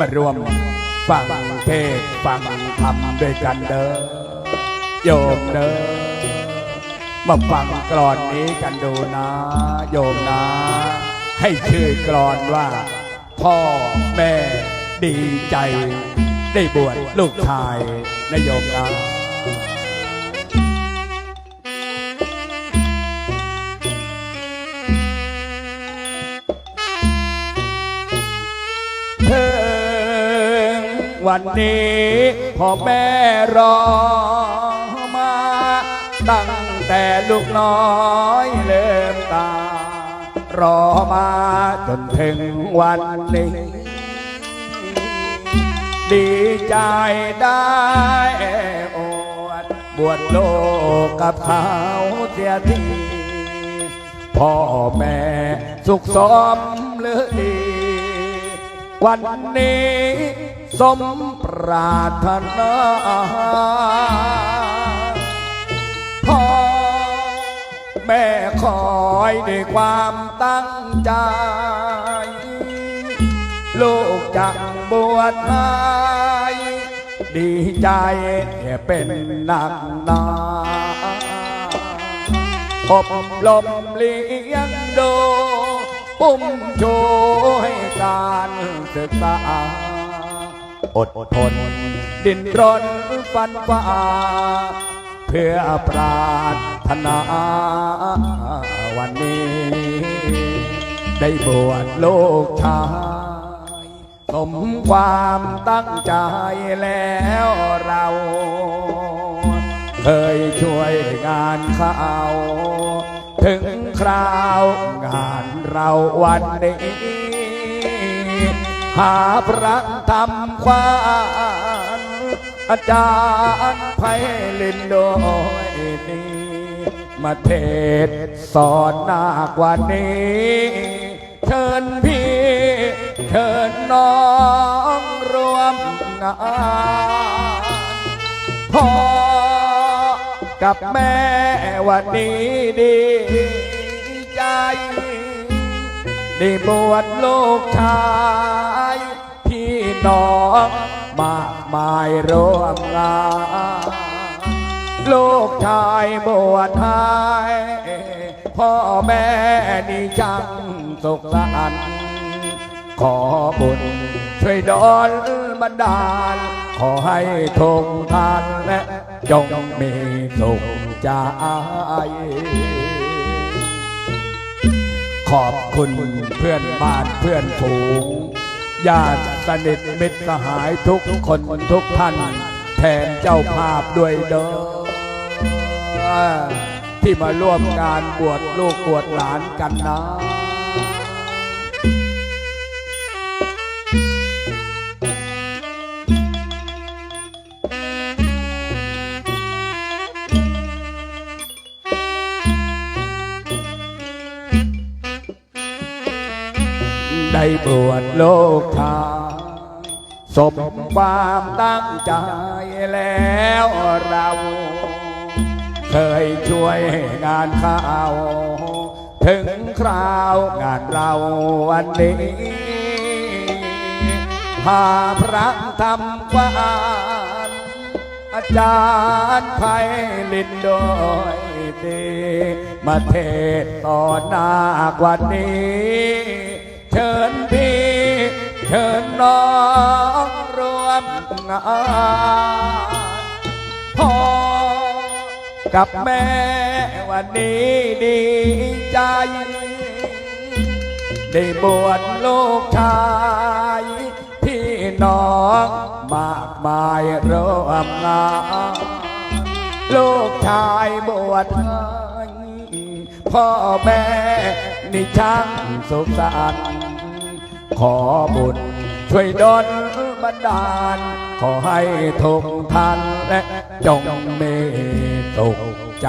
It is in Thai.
มารวมฟังเทศฟังธรรมด้วยกันเด้อโยมเด้อมาฟังกรอนนี้กันดูนะ โยมนะ ให้ชื่อกรอนว่า พ่อแม่ดีใจ ได้บวชลูกชายนะโยมนะ วันนี้พ่อแม่รอมา ตั้งแต่ลูกน้อยเริ่มตา รอมาจนถึงวันนี้ดีใจได้อวดบวชโลกกับเขาเสียทีพ่อแม่สุขสมหรือดีวันนี้ สมปรารถนาพ่อแม่คอยด้วยความตั้งใจ ลูกจักบวชให้ ดีใจเป็นนักหนาอบรมเลี้ยงดูปุ่มโช่วยการศึกษา อดทน ดินรนฟันฝ่าเพื่อปราถนาวันนี้ ได้บวชลูกชายสมความตั้งใจแล้วเรา เคยช่วยงานเขาถึงคราวงานเราวันนี้ หาพระธรรมความอาจารย์ไพลินโดยนี้มาเทศสอนนาควันนี้ เชิญพี่เชิญน้องรวมงานพ่อกับแม่วันนี้ดีใจ ได้บวชลูกชายพี่น้องมากมายร่วมงานลูกชายบวชให้พ่อแม่นี่จังสุขสันต์ขอบุญช่วยดลบันดาล ขอให้ทงทานและจงมีสุขใจ ขอบคุณเพื่อนบ้านเพื่อนฝูงญาติสนิทมิตรสหายทุกคนทุกท่าน แทนเจ้าภาพด้วยเด้อที่มาร่วมงานบวชลูกบวชหลานกันนะ ได้บวชโลกชายสมความตั้งใจแล้วเรา เคยช่วยงานข้าว ถึงคราวงานเราวันนี้หาพระธรรมวานอาจารย์ไพลินโดยดีมาเทศต่อหน้ากวันนี้ ชิญพี่เชิญน้องรวมงานพ่อกับแม่วันนี้ดีใจได้บวชลูกชายพี่น้องมากมายร่วมงานลูกชายบวชพ่อแม่นี่ช่างสุขสันต์ ขอบุญช่วยดลบันดาล ขอให้ทุกท่านและจงมีสุขใจ